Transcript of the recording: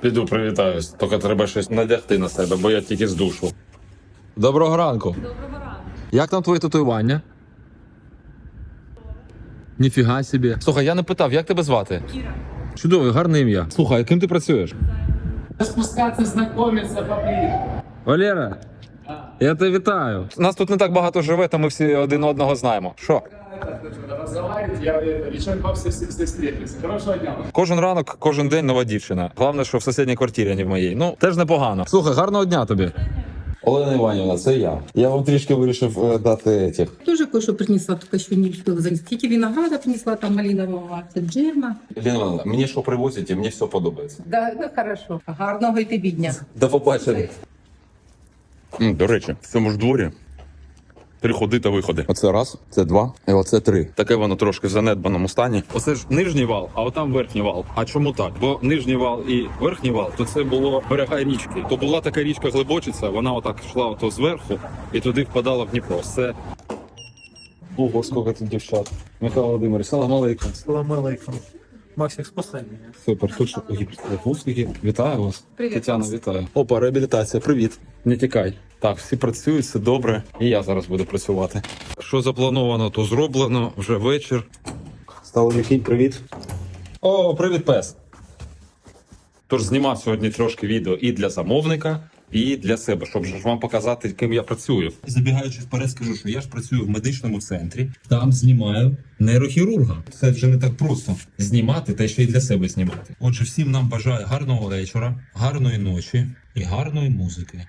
Піду привітаюсь. Тільки треба щось надягти на себе, бо я тільки з душу. Доброго ранку. Доброго ранку. Як там твоє татуювання? Ніфіга собі. Слухай, я не питав, як тебе звати? Кіра. Чудове, гарне ім'я. Слухай, а ким ти працюєш? спускаться, знакомиться, поближе. Валера, я тебе вітаю. Нас тут не так багато живе, то ми всі один одного знаємо. Що? Разговаривать, я решил вам все, все. Хорошего дня. Кожен ранок, кожен день нова дівчина. Головне, що в сусідній квартирі, а не в моїй. Ну, теж непогано. Слухай, гарного дня тобі. Олена Іванівна, це я. Я вам трішки вирішив е, дати цих. Тоже кое-что принесла, только еще не успела занести. Тільки винограда принесла, там малинового, це джема. Ліна Івановна, мені що привозять, і мені все подобається. Да, ну хорошо. Гарного й тобі дня. До побачення. М, До речі, в цьому ж дворі три ходи та виходи. Оце раз, це два, і оце три. Таке воно трошки в занедбаному стані. Оце ж нижній вал, а отам верхній вал. А чому так? Бо нижній вал і верхній вал, то це було берега річки. То була така річка Глибочиця, вона отак йшла ото зверху і туди впадала в Дніпро. Це Ого, скільки тут дівчат. Михайло Володимирович, салам алейкум. Салам алейкум. Максик, спасай мене. Супер, тут що Гіпсики. Вітаю вас. Привіт. Тетяна, вітаю. Опа, реабілітація, привіт. Не тікай. Так, всі працюють, все добре. І я зараз буду працювати. Що заплановано, то зроблено. Вже вечір. Стало Сталовикінь, привіт. О, привіт, пес. Тож знімав сьогодні трошки відео і для замовника, і для себе, щоб ж вам показати, ким я працюю. Забігаючи вперед, скажу, що я ж працюю в медичному центрі. Там знімаю нейрохірурга. Це вже не так просто знімати, та ще й для себе знімати. Отже, всім нам бажаю гарного вечора, гарної ночі і гарної музики.